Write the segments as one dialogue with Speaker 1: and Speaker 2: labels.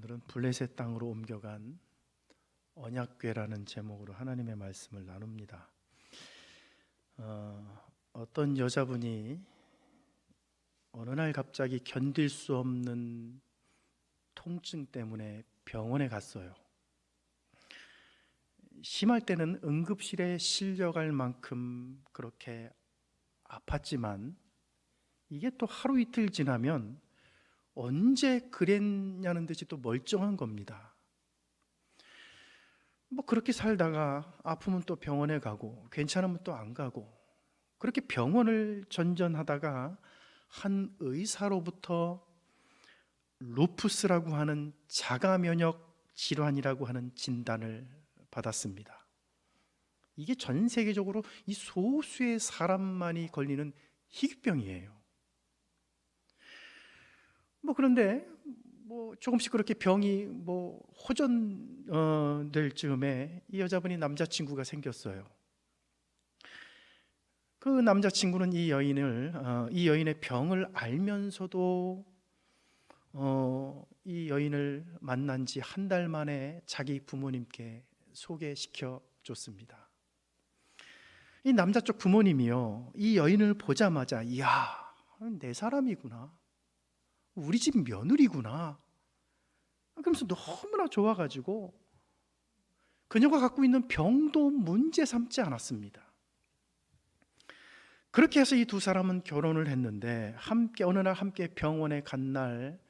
Speaker 1: 오늘은 블레셋 땅으로 옮겨간 언약궤라는 제목으로 하나님의 말씀을 나눕니다. 어, 어떤 여자분이 어느 날 갑자기 견딜 수 없는 통증 때문에 병원에 갔어요. 심할 때는 응급실에 실려갈 만큼 그렇게 아팠지만 이게 또 하루 이틀 지나면 언제 그랬냐는 듯이 또 멀쩡한 겁니다. 뭐 그렇게 살다가 아프면 또 병원에 가고 괜찮으면 또 안 가고 그렇게 병원을 전전하다가 한 의사로부터 루푸스라고 하는 자가 면역 질환이라고 하는 진단을 받았습니다. 이게 전 세계적으로 이 소수의 사람만이 걸리는 희귀병이에요. 뭐 그런데 뭐 조금씩 그렇게 병이 뭐 호전 어, 될 즈음에 이 여자분이 남자친구가 생겼어요. 그 남자친구는 이 여인을 어, 이 여인의 병을 알면서도 어, 이 여인을 만난 지 한 달 만에 자기 부모님께 소개시켜 줬습니다. 이 남자 쪽 부모님이요, 이 여인을 보자마자, 이야, 내 사람이구나. 우리 집 며느리구나. 그러면서 너무나 좋아가지고 그녀가 갖고 있는 병도 문제 삼지 않았습니다. 그렇게 해서 이 두 사람은 결혼을 했는데 함께 어느 날 함께 병원에 간날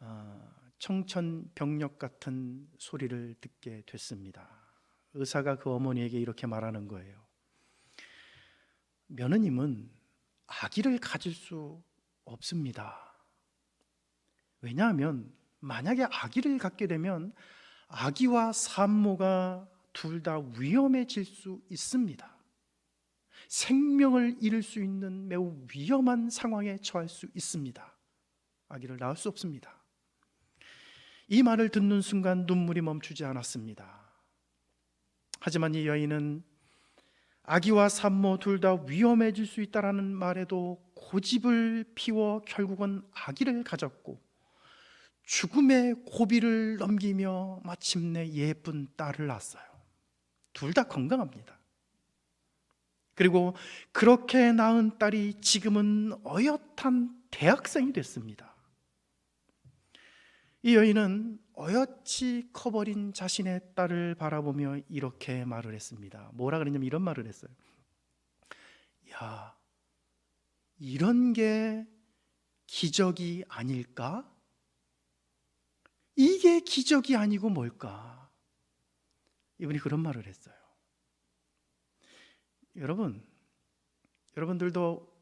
Speaker 1: 어, 청천벽력 같은 소리를 듣게 됐습니다. 의사가 그 어머니에게 이렇게 말하는 거예요. 며느님은 아기를 가질 수 없습니다. 왜냐하면 만약에 아기를 갖게 되면 아기와 산모가 둘 다 위험해질 수 있습니다. 생명을 잃을 수 있는 매우 위험한 상황에 처할 수 있습니다. 아기를 낳을 수 없습니다. 이 말을 듣는 순간 눈물이 멈추지 않았습니다. 하지만 이 여인은 아기와 산모 둘 다 위험해질 수 있다라는 말에도 고집을 피워 결국은 아기를 가졌고 죽음의 고비를 넘기며 마침내 예쁜 딸을 낳았어요. 둘 다 건강합니다. 그리고 그렇게 낳은 딸이 지금은 어엿한 대학생이 됐습니다. 이 여인은 어여치 커버린 자신의 딸을 바라보며 이렇게 말을 했습니다. 뭐라 그랬냐면 이런 말을 했어요. 야, 이런 게 기적이 아닐까? 이게 기적이 아니고 뭘까? 이분이 그런 말을 했어요. 여러분, 여러분들도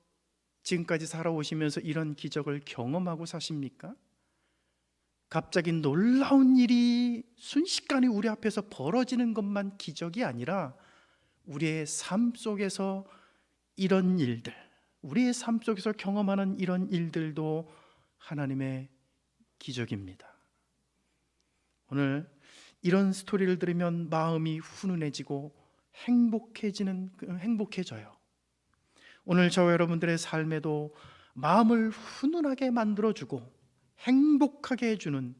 Speaker 1: 지금까지 살아오시면서 이런 기적을 경험하고 사십니까? 갑자기 놀라운 일이 순식간에 우리 앞에서 벌어지는 것만 기적이 아니라 우리의 삶 속에서 이런 일들, 우리의 삶 속에서 경험하는 이런 일들도 하나님의 기적입니다. 오늘 이런 스토리를 들으면 마음이 훈훈해지고 행복해지는 행복해져요. 오늘 저와 여러분들의 삶에도 마음을 훈훈하게 만들어 주고 행복하게 해 주는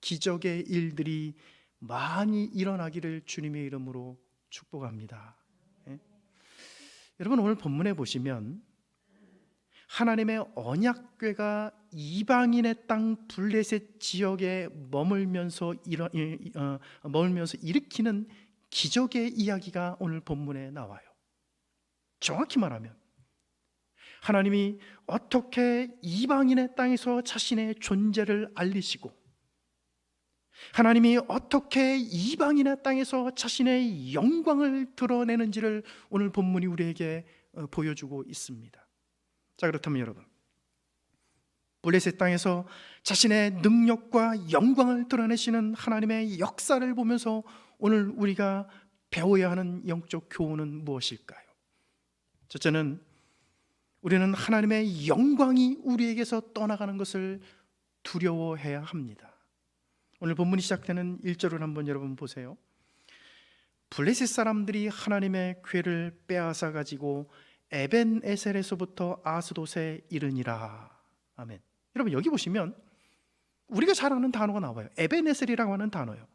Speaker 1: 기적의 일들이 많이 일어나기를 주님의 이름으로 축복합니다. 예? 여러분 오늘 본문에 보시면 하나님의 언약궤가 이방인의 땅 블레셋 지역에 머물면서 일어, 어, 머물면서 일으키는 기적의 이야기가 오늘 본문에 나와요. 정확히 말하면 하나님이 어떻게 이방인의 땅에서 자신의 존재를 알리시고 하나님이 어떻게 이방인의 땅에서 자신의 영광을 드러내는지를 오늘 본문이 우리에게 어, 보여주고 있습니다. 자 그렇다면 여러분 블레셋 땅에서 자신의 능력과 영광을 드러내시는 하나님의 역사를 보면서 오늘 우리가 배워야 하는 영적 교훈은 무엇일까요? 첫째는 우리는 하나님의 영광이 우리에게서 떠나가는 것을 두려워해야 합니다. 오늘 본문이 시작되는 1절을 한번 여러분 보세요. 블레셋 사람들이 하나님의 괴를 빼앗아 가지고 에벤에셀에서부터 아스돗에 이르니라. 아멘. 여러분 여기 보시면 우리가 잘 아는 단어가 나와요. 에베네셀이라고 하는 단어요.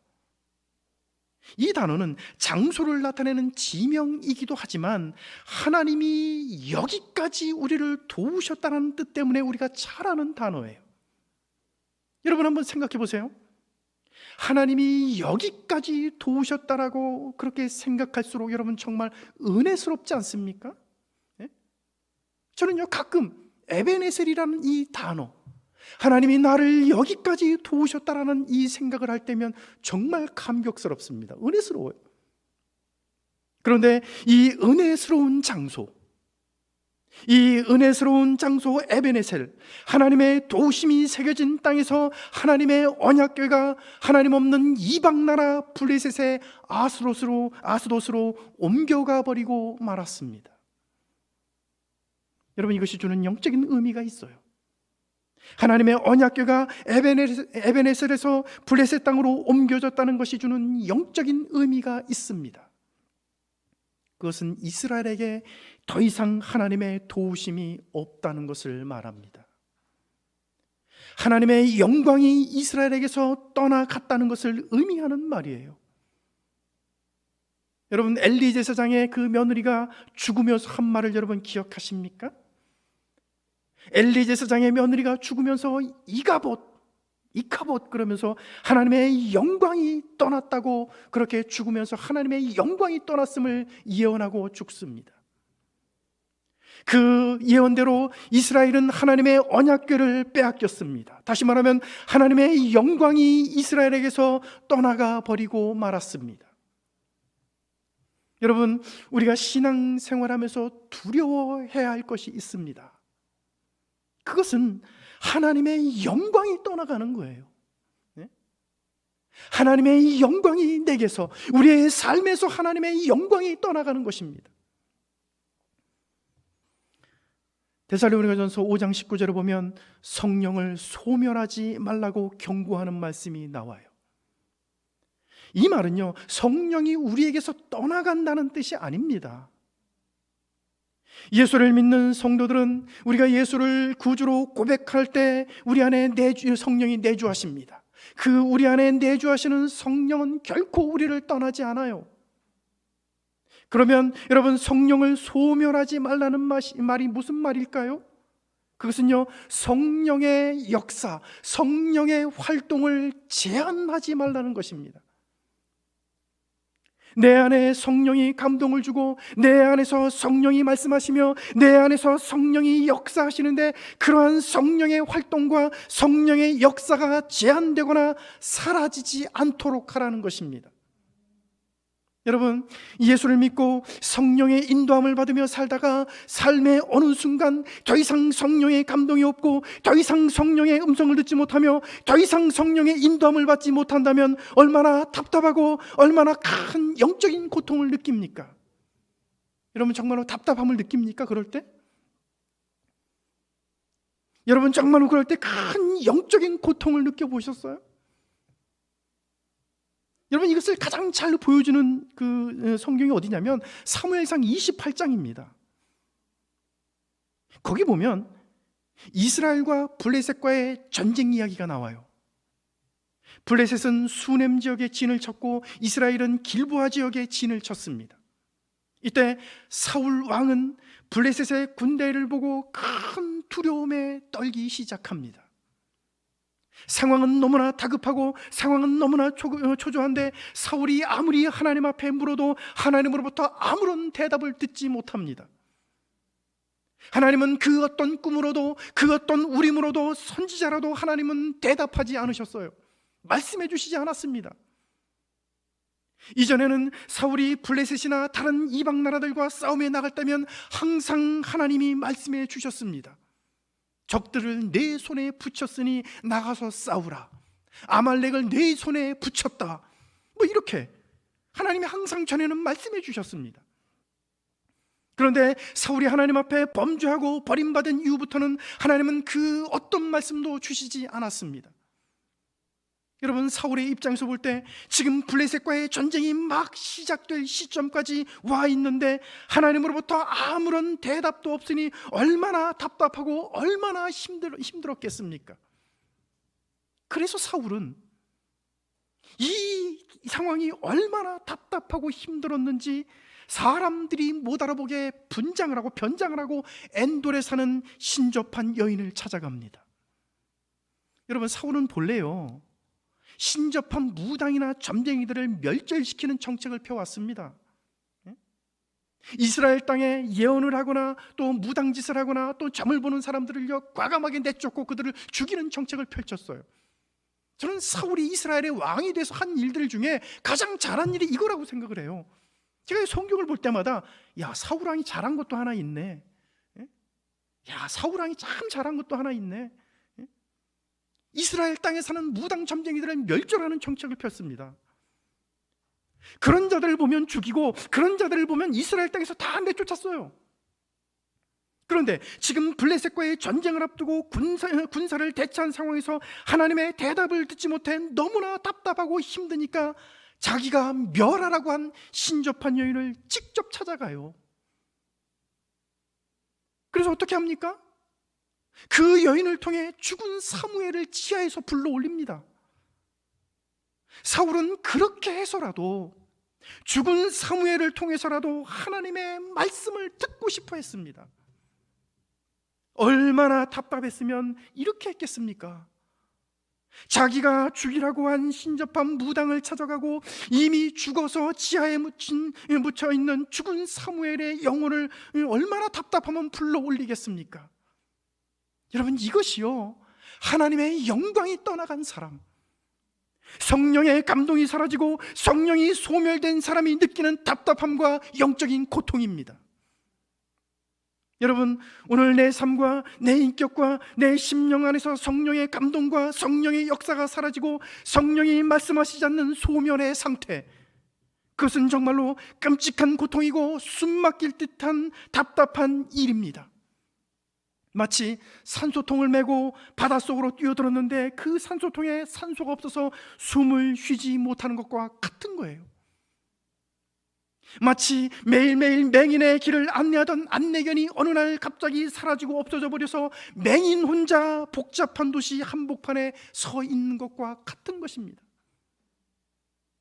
Speaker 1: 이 단어는 장소를 나타내는 지명이기도 하지만 하나님이 여기까지 우리를 도우셨다는 뜻 때문에 우리가 잘 아는 단어예요. 여러분 한번 생각해 보세요. 하나님이 여기까지 도우셨다라고 그렇게 생각할수록 여러분 정말 은혜스럽지 않습니까? 예? 저는요 가끔 에베네셀이라는 이 단어 하나님이 나를 여기까지 도우셨다라는 이 생각을 할 때면 정말 감격스럽습니다. 은혜스러워요. 그런데 이 은혜스러운 장소, 이 은혜스러운 장소 에베네셀, 하나님의 도심이 새겨진 땅에서 하나님의 언약궤가 하나님 없는 이방 나라 블레셋의 아스로스로 아스도스로 옮겨가 버리고 말았습니다. 여러분 이것이 주는 영적인 의미가 있어요. 하나님의 언약궤가 에베네셀에서 블레셋 땅으로 옮겨졌다는 것이 주는 영적인 의미가 있습니다. 그것은 이스라엘에게 더 이상 하나님의 도우심이 없다는 것을 말합니다. 하나님의 영광이 이스라엘에게서 떠나갔다는 것을 의미하는 말이에요. 여러분 엘리 제사장의 그 며느리가 죽으면서 한 말을 여러분 기억하십니까? 엘리 제사장의 며느리가 죽으면서 이가봇 이카봇 그러면서 하나님의 영광이 떠났다고 그렇게 죽으면서 하나님의 영광이 떠났음을 예언하고 죽습니다. 그 예언대로 이스라엘은 하나님의 언약궤를 빼앗겼습니다. 다시 말하면 하나님의 영광이 이스라엘에게서 떠나가 버리고 말았습니다. 여러분, 우리가 신앙 생활하면서 두려워해야 할 것이 있습니다. 그것은 하나님의 영광이 떠나가는 거예요. 네? 하나님의 영광이 내게서 우리의 삶에서 하나님의 영광이 떠나가는 것입니다. 데살로니가전서 5장 19절에 보면 성령을 소멸하지 말라고 경고하는 말씀이 나와요. 이 말은요, 성령이 우리에게서 떠나간다는 뜻이 아닙니다. 예수를 믿는 성도들은 우리가 예수를 구주로 고백할 때 우리 안에 내주 성령이 내주하십니다. 그 우리 안에 내주하시는 성령은 결코 우리를 떠나지 않아요. 그러면 여러분 성령을 소멸하지 말라는 말이 무슨 말일까요? 그것은요 성령의 역사, 성령의 활동을 제한하지 말라는 것입니다. 내 안에 성령이 감동을 주고 내 안에서 성령이 말씀하시며 내 안에서 성령이 역사하시는데 그러한 성령의 활동과 성령의 역사가 제한되거나 사라지지 않도록 하라는 것입니다. 여러분, 예수를 믿고 성령의 인도함을 받으며 살다가 삶의 어느 순간 더 이상 성령의 감동이 없고 더 이상 성령의 음성을 듣지 못하며 더 이상 성령의 인도함을 받지 못한다면 얼마나 답답하고 얼마나 큰 영적인 고통을 느낍니까? 여러분 정말로 답답함을 느낍니까? 그럴 때? 여러분 정말로 그럴 때 큰 영적인 고통을 느껴보셨어요? 여러분 이것을 가장 잘 보여주는 그 성경이 어디냐면 사무엘상 28장입니다. 거기 보면 이스라엘과 블레셋과의 전쟁 이야기가 나와요. 블레셋은 수넴 지역에 진을 쳤고 이스라엘은 길보아 지역에 진을 쳤습니다. 이때 사울 왕은 블레셋의 군대를 보고 큰 두려움에 떨기 시작합니다. 상황은 너무나 다급하고 상황은 너무나 어, 초조한데 사울이 아무리 하나님 앞에 물어도 하나님으로부터 아무런 대답을 듣지 못합니다. 하나님은 그 어떤 꿈으로도 그 어떤 우림으로도 선지자라도 하나님은 대답하지 않으셨어요. 말씀해 주시지 않았습니다. 이전에는 사울이 블레셋이나 다른 이방 나라들과 싸움에 나갈 때면 항상 하나님이 말씀해 주셨습니다. 적들을 내 손에 붙였으니 나가서 싸우라. 아말렉을 내 손에 붙였다. 뭐 이렇게 하나님이 항상 전에는 말씀해 주셨습니다. 그런데 사울이 하나님 앞에 범죄하고 버림받은 이후부터는 하나님은 그 어떤 말씀도 주시지 않았습니다. 여러분 사울의 입장에서 볼 때 지금 블레셋과의 전쟁이 막 시작될 시점까지 와 있는데 하나님으로부터 아무런 대답도 없으니 얼마나 답답하고 얼마나 힘들, 힘들었겠습니까? 그래서 사울은 이 상황이 얼마나 답답하고 힘들었는지 사람들이 못 알아보게 분장을 하고 변장을 하고 엔돌에 사는 신접한 여인을 찾아갑니다. 여러분 사울은 본래요 신접한 무당이나 점쟁이들을 멸절시키는 정책을 펴왔습니다. 예? 이스라엘 땅에 예언을 하거나 또 무당짓을 하거나 또 점을 보는 사람들을요 과감하게 내쫓고 그들을 죽이는 정책을 펼쳤어요. 저는 사울이 이스라엘의 왕이 돼서 한 일들 중에 가장 잘한 일이 이거라고 생각을 해요. 제가 성경을 볼 때마다 야 사울 왕이 잘한 것도 하나 있네. 예? 야 사울 왕이 참 잘한 것도 하나 있네. 예? 이스라엘 땅에 사는 무당 점쟁이들을 멸절하는 정책을 폈습니다. 그런 자들을 보면 죽이고 그런 자들을 보면 이스라엘 땅에서 다 내쫓았어요. 그런데 지금 블레셋과의 전쟁을 앞두고 군사, 군사를 대처한 상황에서 하나님의 대답을 듣지 못해 너무나 답답하고 힘드니까 자기가 멸하라고 한 신접한 여인을 직접 찾아가요. 그래서 어떻게 합니까? 그 여인을 통해 죽은 사무엘을 지하에서 불러 올립니다. 사울은 그렇게 해서라도 죽은 사무엘을 통해서라도 하나님의 말씀을 듣고 싶어 했습니다. 얼마나 답답했으면 이렇게 했겠습니까? 자기가 죽이라고 한 신접한 무당을 찾아가고 이미 죽어서 지하에 묻힌, 묻혀 있는 죽은 사무엘의 영혼을 얼마나 답답하면 불러 올리겠습니까? 여러분 이것이요 하나님의 영광이 떠나간 사람 성령의 감동이 사라지고 성령이 소멸된 사람이 느끼는 답답함과 영적인 고통입니다. 여러분, 오늘 내 삶과 내 인격과 내 심령 안에서 성령의 감동과 성령의 역사가 사라지고 성령이 말씀하시지 않는 소멸의 상태. 그것은 정말로 끔찍한 고통이고 숨 막힐 듯한 답답한 일입니다. 마치 산소통을 메고 바닷속으로 뛰어들었는데 그 산소통에 산소가 없어서 숨을 쉬지 못하는 것과 같은 거예요. 마치 매일매일 맹인의 길을 안내하던 안내견이 어느 날 갑자기 사라지고 없어져 버려서 맹인 혼자 복잡한 도시 한복판에 서 있는 것과 같은 것입니다.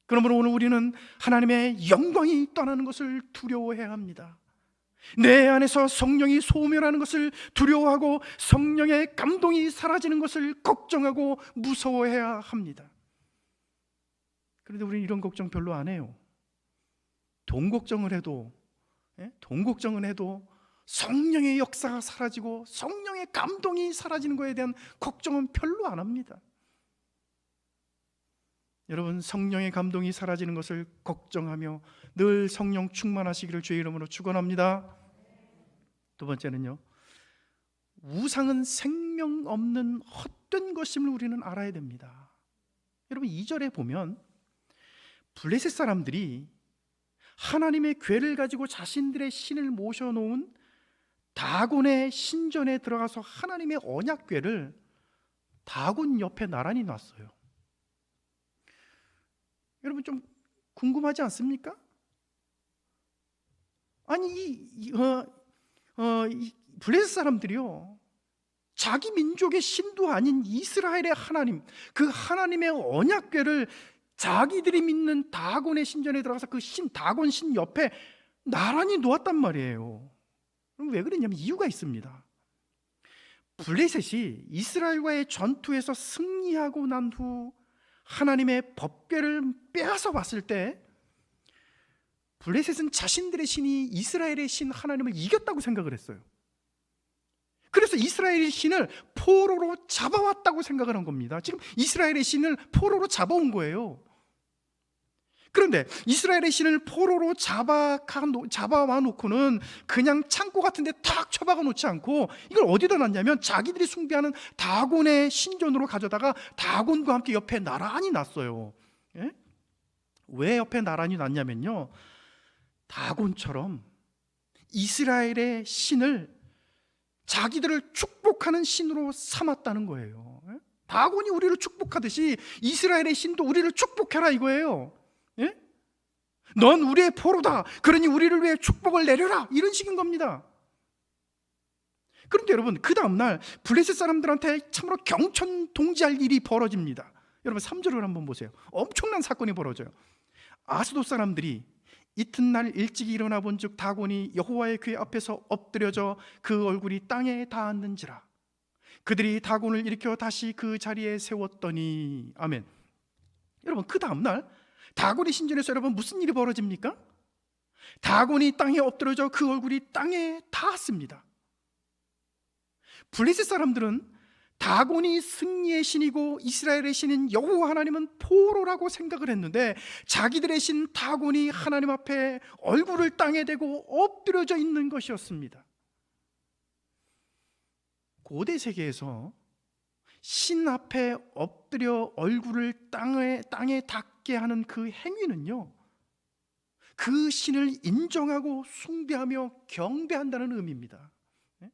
Speaker 1: 그러므로 오늘 우리는 하나님의 영광이 떠나는 것을 두려워해야 합니다. 내 안에서 성령이 소멸하는 것을 두려워하고 성령의 감동이 사라지는 것을 걱정하고 무서워해야 합니다. 그런데 우리는 이런 걱정 별로 안 해요. 돈 걱정을 해도 예? 돈 걱정을 해도 성령의 역사가 사라지고 성령의 감동이 사라지는 것에 대한 걱정은 별로 안 합니다. 여러분 성령의 감동이 사라지는 것을 걱정하며 늘 성령 충만하시기를 주의 이름으로 축원합니다. 두 번째는요. 우상은 생명 없는 헛된 것임을 우리는 알아야 됩니다. 여러분 2절에 보면 블레셋 사람들이 하나님의 괴를 가지고 자신들의 신을 모셔 놓은 다곤의 신전에 들어가서 하나님의 언약궤를 다곤 옆에 나란히 놨어요. 여러분 좀 궁금하지 않습니까? 아니 이, 이, 어, 어, 이 블레셋 사람들이요 자기 민족의 신도 아닌 이스라엘의 하나님 그 하나님의 언약궤를 자기들이 믿는 다곤의 신전에 들어가서 그 신 다곤 신 옆에 나란히 놓았단 말이에요. 그럼 왜 그랬냐면 이유가 있습니다. 블레셋이 이스라엘과의 전투에서 승리하고 난 후 하나님의 법궤를 빼앗아 왔을 때 블레셋은 자신들의 신이 이스라엘의 신 하나님을 이겼다고 생각을 했어요. 그래서 이스라엘의 신을 포로로 잡아왔다고 생각을 한 겁니다. 지금 이스라엘의 신을 포로로 잡아온 거예요. 그런데 이스라엘의 신을 포로로 잡아, 잡아와 놓고는 그냥 창고 같은 데 탁 처박아 놓지 않고 이걸 어디다 놨냐면 자기들이 숭배하는 다곤의 신전으로 가져다가 다곤과 함께 옆에 나란히 놨어요. 예? 왜 옆에 나란히 놨냐면요. 다곤처럼 이스라엘의 신을 자기들을 축복하는 신으로 삼았다는 거예요. 예? 다곤이 우리를 축복하듯이 이스라엘의 신도 우리를 축복해라 이거예요. 예? 넌 우리의 포로다. 그러니 우리를 위해 축복을 내려라. 이런 식인 겁니다. 그런데 여러분 그 다음 날 블레셋 사람들한테 참으로 경천 동지할 일이 벌어집니다. 여러분 3절을 한번 보세요. 엄청난 사건이 벌어져요. 아스도 사람들이 이튿날 일찍이 일어나 본즉 다곤이 여호와의 궤 앞에서 엎드려져 그 얼굴이 땅에 닿았는지라. 그들이 다곤을 일으켜 다시 그 자리에 세웠더니 아멘. 여러분 그 다음 날 다곤의 신전에서 여러분 무슨 일이 벌어집니까? 다곤이 땅에 엎드려져 그 얼굴이 땅에 닿았습니다. 블레셋 사람들은 다곤이 승리의 신이고 이스라엘의 신인 여호와 하나님은 포로라고 생각을 했는데 자기들의 신 다곤이 하나님 앞에 얼굴을 땅에 대고 엎드려져 있는 것이었습니다. 고대 세계에서 신 앞에 엎드려 얼굴을 땅에 땅에 닿게 하는 그 행위는요. 그 신을 인정하고 숭배하며 경배한다는 의미입니다. 네?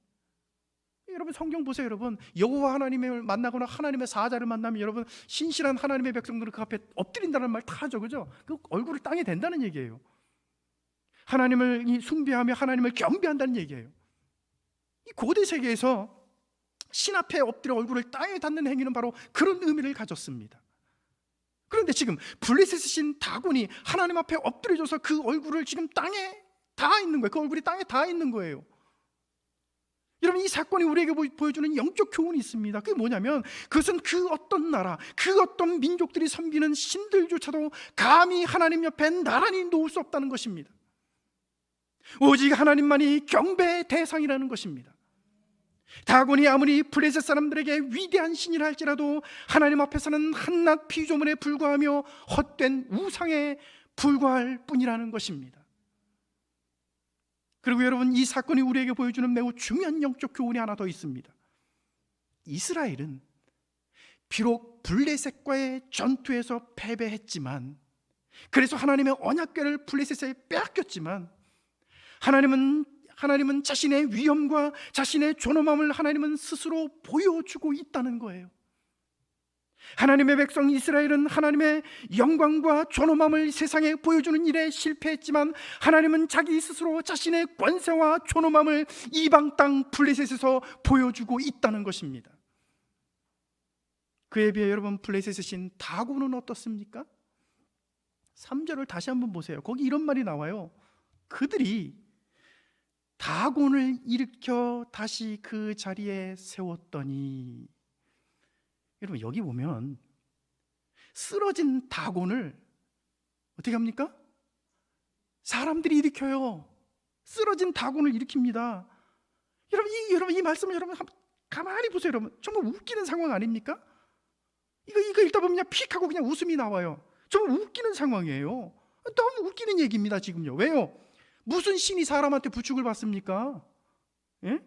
Speaker 1: 여러분 성경 보세요, 여러분 여호와 하나님을 만나거나 하나님의 사자를 만나면 여러분 신실한 하나님의 백성들은 그 앞에 엎드린다는 말다 하죠, 그죠? 그 얼굴을 땅에 댄다는 얘기예요. 하나님을 이 숭배하며 하나님을 경배한다는 얘기예요. 이 고대 세계에서 신 앞에 엎드려 얼굴을 땅에 닿는 행위는 바로 그런 의미를 가졌습니다. 그런데 지금 블레셋 신 다곤이 하나님 앞에 엎드려져서 그 얼굴을 지금 땅에 닿아 있는 거예요. 그 얼굴이 땅에 닿아 있는 거예요. 여러분 이 사건이 우리에게 보- 보여주는 영적 교훈이 있습니다. 그게 뭐냐면 그것은 그 어떤 나라, 그 어떤 민족들이 섬기는 신들조차도 감히 하나님 옆에 나란히 놓을 수 없다는 것입니다. 오직 하나님만이 경배의 대상이라는 것입니다. 다곤이 아무리 블레셋 사람들에게 위대한 신이라 할지라도 하나님 앞에서는 한낱 피조물에 불과하며 헛된 우상에 불과할 뿐이라는 것입니다. 그리고 여러분 이 사건이 우리에게 보여주는 매우 중요한 영적 교훈이 하나 더 있습니다. 이스라엘은 비록 블레셋과의 전투에서 패배했지만 그래서 하나님의 언약궤를 블레셋에 빼앗겼지만 하나님은 하나님은 자신의 위엄과 자신의 존엄함을 하나님은 스스로 보여주고 있다는 거예요. 하나님의 백성 이스라엘은 하나님의 영광과 존엄함을 세상에 보여주는 일에 실패했지만 하나님은 자기 스스로 자신의 권세와 존엄함을 이방 땅 블레셋에서 보여주고 있다는 것입니다. 그에 비해 여러분 블레셋의 신 다고는 어떻습니까? 3절을 다시 한번 보세요. 거기 이런 말이 나와요. 그들이 다곤을 일으켜 다시 그 자리에 세웠더니 여러분 여기 보면 쓰러진 다곤을 어떻게 합니까? 사람들이 일으켜요. 쓰러진 다곤을 일으킵니다. 여러분 이 여러분 이 말씀을 여러분 한번 가만히 보세요, 여러분. 정말 웃기는 상황 아닙니까? 이거 이거 읽다 보면 그냥 픽 하고 그냥 웃음이 나와요. 정말 웃기는 상황이에요. 너무 웃기는 얘기입니다, 지금요. 왜요? 무슨 신이 사람한테 부축을 받습니까? 예?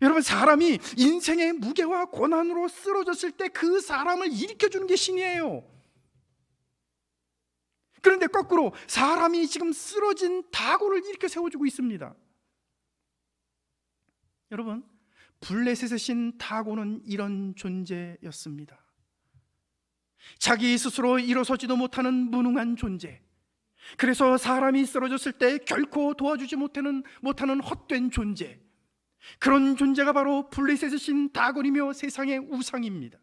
Speaker 1: 여러분 사람이 인생의 무게와 고난으로 쓰러졌을 때 그 사람을 일으켜 주는 게 신이에요. 그런데 거꾸로 사람이 지금 쓰러진 다고를 일으켜 세워주고 있습니다. 여러분 블레셋의 신 다고는 이런 존재였습니다. 자기 스스로 일어서지도 못하는 무능한 존재. 그래서 사람이 쓰러졌을 때 결코 도와주지 못하는, 못하는 헛된 존재. 그런 존재가 바로 블레셋의 신 다곤이며 세상의 우상입니다.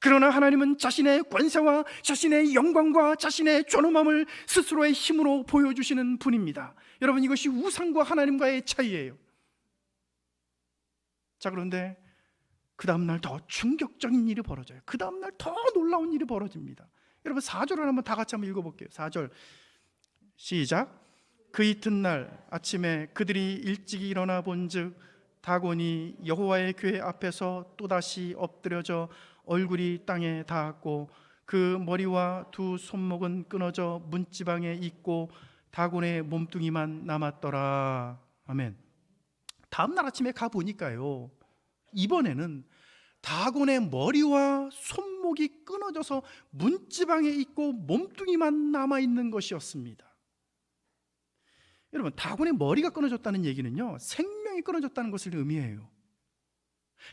Speaker 1: 그러나 하나님은 자신의 권세와 자신의 영광과 자신의 존엄함을 스스로의 힘으로 보여주시는 분입니다. 여러분 이것이 우상과 하나님과의 차이예요. 자 그런데 그 다음날 더 충격적인 일이 벌어져요. 그 다음날 더 놀라운 일이 벌어집니다. 여러분 4절을 한번 다 같이 한번 읽어볼게요. 4절 시작. 그 이튿날 아침에 그들이 일찍 일어나 본즉 다곤이 여호와의 궤 앞에서 또다시 엎드려져 얼굴이 땅에 닿았고 그 머리와 두 손목은 끊어져 문지방에 있고 다곤의 몸뚱이만 남았더라. 아멘. 다음 날 아침에 가 보니까요. 이번에는 다곤의 머리와 손목이 끊어져서 문지방에 있고 몸뚱이만 남아 있는 것이었습니다. 여러분, 다곤의 머리가 끊어졌다는 얘기는요, 생명이 끊어졌다는 것을 의미해요.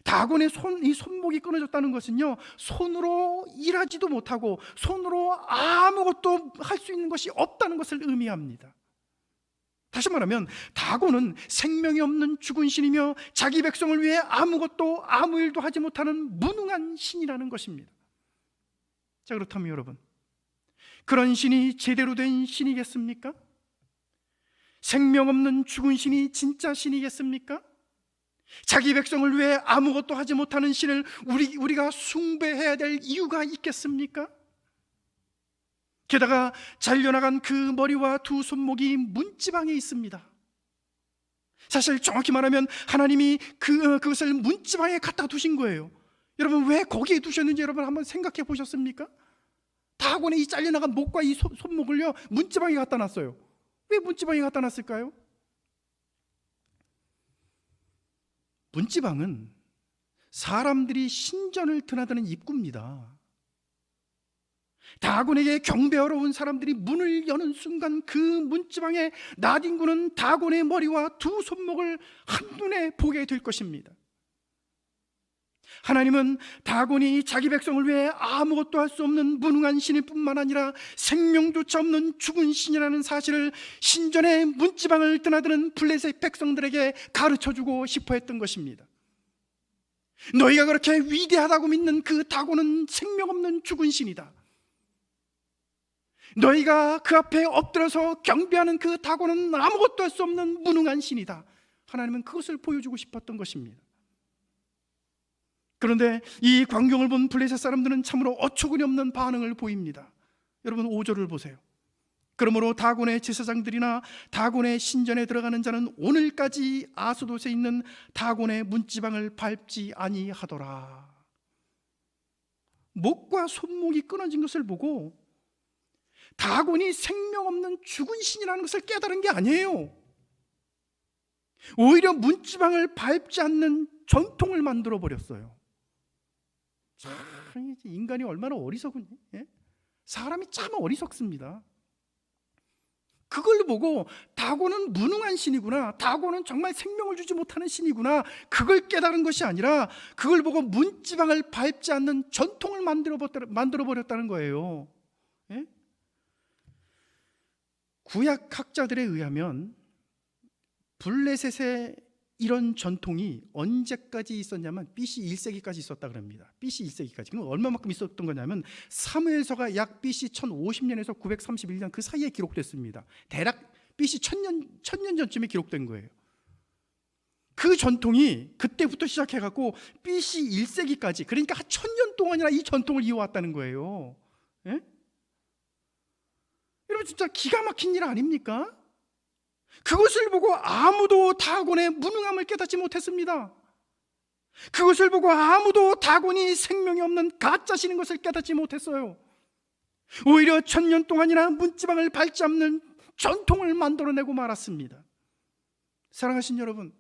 Speaker 1: 다곤의 손, 이 손목이 끊어졌다는 것은요, 손으로 일하지도 못하고 손으로 아무것도 할 수 있는 것이 없다는 것을 의미합니다. 다시 말하면 다곤은 생명이 없는 죽은 신이며 자기 백성을 위해 아무것도 아무 일도 하지 못하는 무능한 신이라는 것입니다. 자 그렇다면 여러분 그런 신이 제대로 된 신이겠습니까? 생명 없는 죽은 신이 진짜 신이겠습니까? 자기 백성을 위해 아무것도 하지 못하는 신을 우리, 우리가 숭배해야 될 이유가 있겠습니까? 게다가 잘려나간 그 머리와 두 손목이 문지방에 있습니다. 사실 정확히 말하면 하나님이 그, 어, 그것을 문지방에 갖다 두신 거예요. 여러분 왜 거기에 두셨는지 여러분 한번 생각해 보셨습니까? 다곤의 이 잘려나간 목과 이 손, 손목을요 문지방에 갖다 놨어요. 왜 문지방에 갖다 놨을까요? 문지방은 사람들이 신전을 드나드는 입구입니다. 다곤에게 경배하러 온 사람들이 문을 여는 순간 그 문지방에 나딘군은 다곤의 머리와 두 손목을 한눈에 보게 될 것입니다. 하나님은 다곤이 자기 백성을 위해 아무것도 할 수 없는 무능한 신일 뿐만 아니라 생명조차 없는 죽은 신이라는 사실을 신전의 문지방을 드나드는 블레셋 백성들에게 가르쳐 주고 싶어 했던 것입니다. 너희가 그렇게 위대하다고 믿는 그 다곤은 생명 없는 죽은 신이다. 너희가 그 앞에 엎드려서 경배하는 그 다곤은 아무것도 할 수 없는 무능한 신이다. 하나님은 그것을 보여주고 싶었던 것입니다. 그런데 이 광경을 본 블레셋 사람들은 참으로 어처구니 없는 반응을 보입니다. 여러분 5절을 보세요. 그러므로 다곤의 제사장들이나 다곤의 신전에 들어가는 자는 오늘까지 아스돗에 있는 다곤의 문지방을 밟지 아니하더라. 목과 손목이 끊어진 것을 보고 다곤이 생명 없는 죽은 신이라는 것을 깨달은 게 아니에요. 오히려 문지방을 밟지 않는 전통을 만들어 버렸어요. 참 인간이 얼마나 어리석은지 예? 사람이 참 어리석습니다. 그걸 보고 다고는 무능한 신이구나. 다고는 정말 생명을 주지 못하는 신이구나. 그걸 깨달은 것이 아니라 그걸 보고 문지방을 밟지 않는 전통을 만들어 버렸다는 거예요. 예? 구약 학자들에 의하면 블레셋의 이런 전통이 언제까지 있었냐면 BC 1세기까지 있었다 그럽니다. BC 1세기까지. 그럼 얼마만큼 있었던 거냐면 사무엘서가 약 BC 1050년에서 931년 그 사이에 기록됐습니다. 대략 BC 1000년 1000년 전쯤에 기록된 거예요. 그 전통이 그때부터 시작해 갖고 BC 1세기까지 그러니까 한 1000년 동안이나 이 전통을 이어왔다는 거예요. 예? 진짜 기가 막힌 일 아닙니까? 그것을 보고 아무도 다곤의 무능함을 깨닫지 못했습니다. 그것을 보고 아무도 다곤이 생명이 없는 가짜신인 것을 깨닫지 못했어요. 오히려 천년 동안이나 문지방을 않는 전통을 만들어내고 말았습니다. 사랑하신 여러분,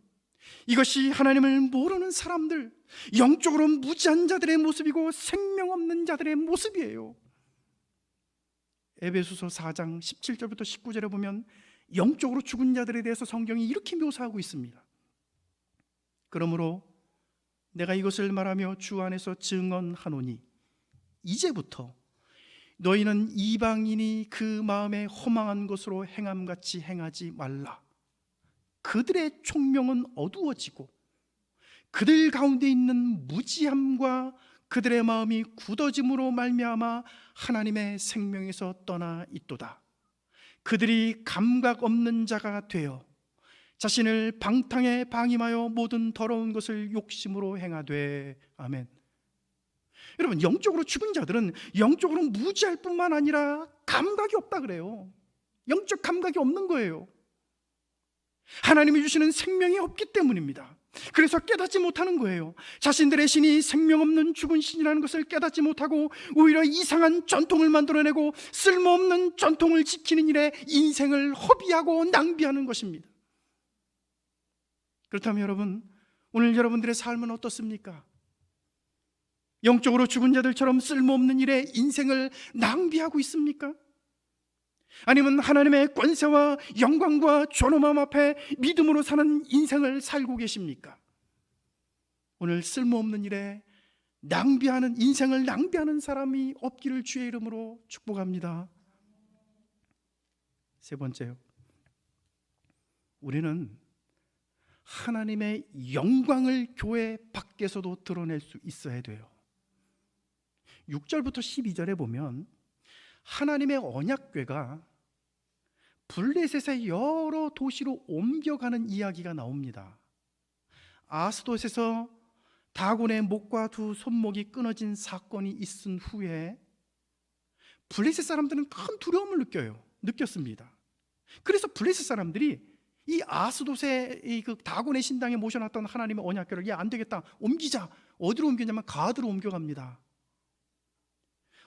Speaker 1: 이것이 하나님을 모르는 사람들, 영적으로 무지한 자들의 모습이고 생명 없는 자들의 모습이에요. 에베소서 4장 17절부터 19절에 보면 영적으로 죽은 자들에 대해서 성경이 이렇게 묘사하고 있습니다. 그러므로 내가 이것을 말하며 주 안에서 증언하노니 이제부터 너희는 이방인이 그 마음에 허망한 것으로 행함같이 행하지 말라. 그들의 총명은 어두워지고 그들 가운데 있는 무지함과 그들의 마음이 굳어짐으로 말미암아 하나님의 생명에서 떠나 있도다. 그들이 감각 없는 자가 되어 자신을 방탕에 방임하여 모든 더러운 것을 욕심으로 행하되 아멘. 여러분 영적으로 죽은 자들은 영적으로 무지할 뿐만 아니라 감각이 없다 그래요. 영적 감각이 없는 거예요. 하나님이 주시는 생명이 없기 때문입니다. 그래서 깨닫지 못하는 거예요. 자신들의 신이 생명 없는 죽은 신이라는 것을 깨닫지 못하고 오히려 이상한 전통을 만들어내고 쓸모없는 전통을 지키는 일에 인생을 허비하고 낭비하는 것입니다. 그렇다면 여러분, 오늘 여러분들의 삶은 어떻습니까? 영적으로 죽은 자들처럼 쓸모없는 일에 인생을 낭비하고 있습니까? 아니면 하나님의 권세와 영광과 존엄함 앞에 믿음으로 사는 인생을 살고 계십니까? 오늘 쓸모없는 일에 낭비하는 인생을 낭비하는 사람이 없기를 주의 이름으로 축복합니다. 세 번째요. 우리는 하나님의 영광을 교회 밖에서도 드러낼 수 있어야 돼요. 6절부터 12절에 보면 하나님의 언약궤가 블레셋의 여러 도시로 옮겨가는 이야기가 나옵니다. 아스돗에서 다곤의 목과 두 손목이 끊어진 사건이 있은 후에 블레셋 사람들은 큰 두려움을 느껴요. 느꼈습니다. 그래서 블레셋 사람들이 이 아스돗의 이그 다곤의 신당에 모셔놨던 하나님의 언약궤를 야안 되겠다 옮기자 어디로 옮기냐면 가드로 옮겨갑니다.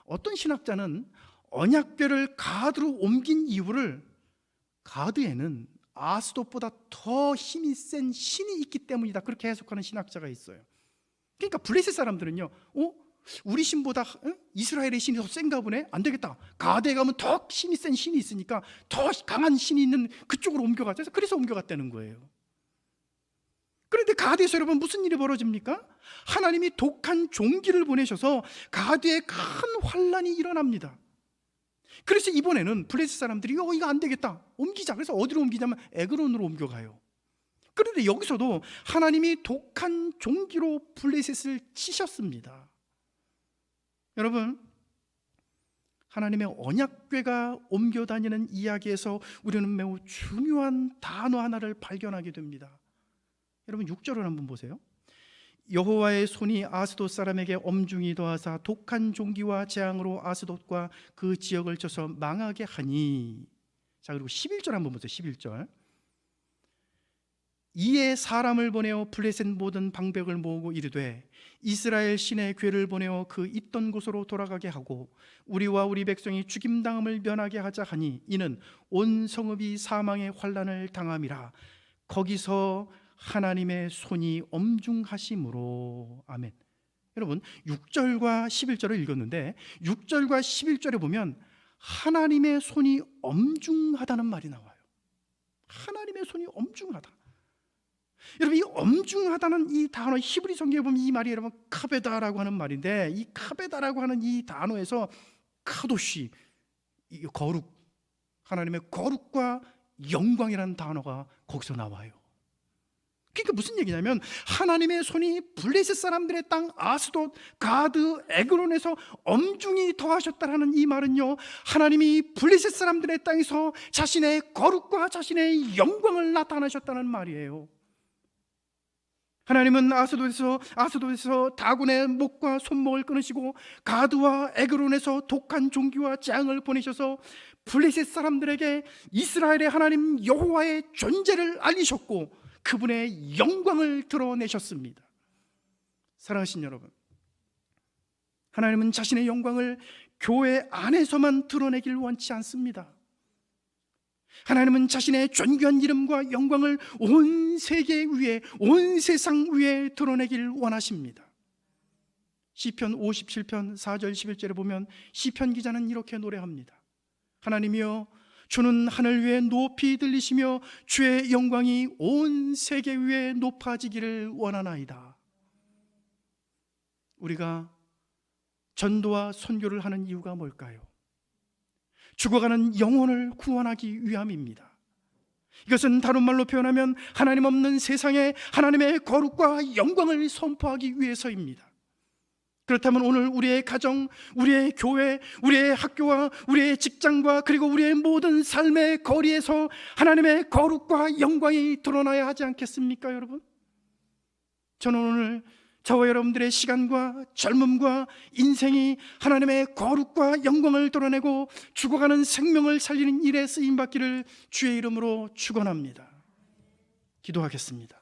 Speaker 1: 어떤 신학자는 언약궤를 가드로 옮긴 이유를 가드에는 아스돗보다 더 힘이 센 신이 있기 때문이다 그렇게 해석하는 신학자가 있어요. 그러니까 블레셋 사람들은요, 어? 우리 신보다 어? 이스라엘의 신이 더 센가 보네. 안 되겠다. 가드에 가면 더 힘이 센 신이 있으니까 더 강한 신이 있는 그쪽으로 옮겨가자. 해서 그래서 옮겨갔다는 거예요. 그런데 가드에서 여러분 무슨 일이 벌어집니까? 하나님이 독한 종기를 보내셔서 가드에 큰 환란이 일어납니다. 그래서 이번에는 블레셋 사람들이 어 이거 안 되겠다. 옮기자. 그래서 어디로 옮기냐면 에그론으로 옮겨가요. 그런데 여기서도 하나님이 독한 종기로 블레셋을 치셨습니다. 여러분 하나님의 언약궤가 옮겨 다니는 이야기에서 우리는 매우 중요한 단어 하나를 발견하게 됩니다. 여러분 6절을 한번 보세요 여호와의 손이 아스돗 사람에게 엄중히 더하사 독한 종기와 재앙으로 아스돗과 그 지역을 쳐서 망하게 하니. 자 그리고 11절 한번 보세요 11절. 이에 사람을 보내어 블레셋 모든 방백을 모으고 이르되 이스라엘 신의 괴를 보내어 그 있던 곳으로 돌아가게 하고 우리와 우리 백성이 죽임당함을 면하게 하자 하니 이는 온 성읍이 사망의 환란을 당함이라. 거기서 하나님의 손이 엄중하심으로 아멘. 여러분 6절과 11절을 읽었는데 6절과 11절에 보면 하나님의 손이 엄중하다는 말이 나와요. 하나님의 손이 엄중하다. 여러분 이 엄중하다는 이 단어 히브리 성경에 보면 이 말이 여러분 카베다라고 하는 말인데 이 카베다라고 하는 이 단어에서 카도시 이 거룩 하나님의 거룩과 영광이라는 단어가 거기서 나와요. 그러니까 무슨 얘기냐면 하나님의 손이 블레셋 사람들의 땅 아스돗, 가드, 에그론에서 엄중히 더하셨다라는 이 말은요. 하나님이 블레셋 사람들의 땅에서 자신의 거룩과 자신의 영광을 나타내셨다는 말이에요. 하나님은 아스돗에서 아스돗에서 다곤의 목과 손목을 끊으시고 가드와 에그론에서 독한 종기와 재앙을 보내셔서 블레셋 사람들에게 이스라엘의 하나님 여호와의 존재를 알리셨고 그분의 영광을 드러내셨습니다. 사랑하신 여러분, 하나님은 자신의 영광을 교회 안에서만 드러내길 원치 않습니다. 하나님은 자신의 존귀한 이름과 영광을 온 세계 위에, 온 세상 위에 드러내길 원하십니다. 시편 57편 4절 11절에 보면 시편 기자는 이렇게 노래합니다. 하나님이여 주는 하늘 위에 높이 들리시며 주의 영광이 온 세계 위에 높아지기를 원하나이다. 우리가 전도와 선교를 하는 이유가 뭘까요? 죽어가는 영혼을 구원하기 위함입니다. 이것은 다른 말로 표현하면 하나님 없는 세상에 하나님의 거룩과 영광을 선포하기 위해서입니다. 그렇다면 오늘 우리의 가정, 우리의 교회, 우리의 학교와 우리의 직장과 그리고 우리의 모든 삶의 거리에서 하나님의 거룩과 영광이 드러나야 하지 않겠습니까, 여러분? 저는 오늘 저와 여러분들의 시간과 젊음과 인생이 하나님의 거룩과 영광을 드러내고 죽어가는 생명을 살리는 일에 쓰임 받기를 주의 이름으로 축원합니다. 기도하겠습니다.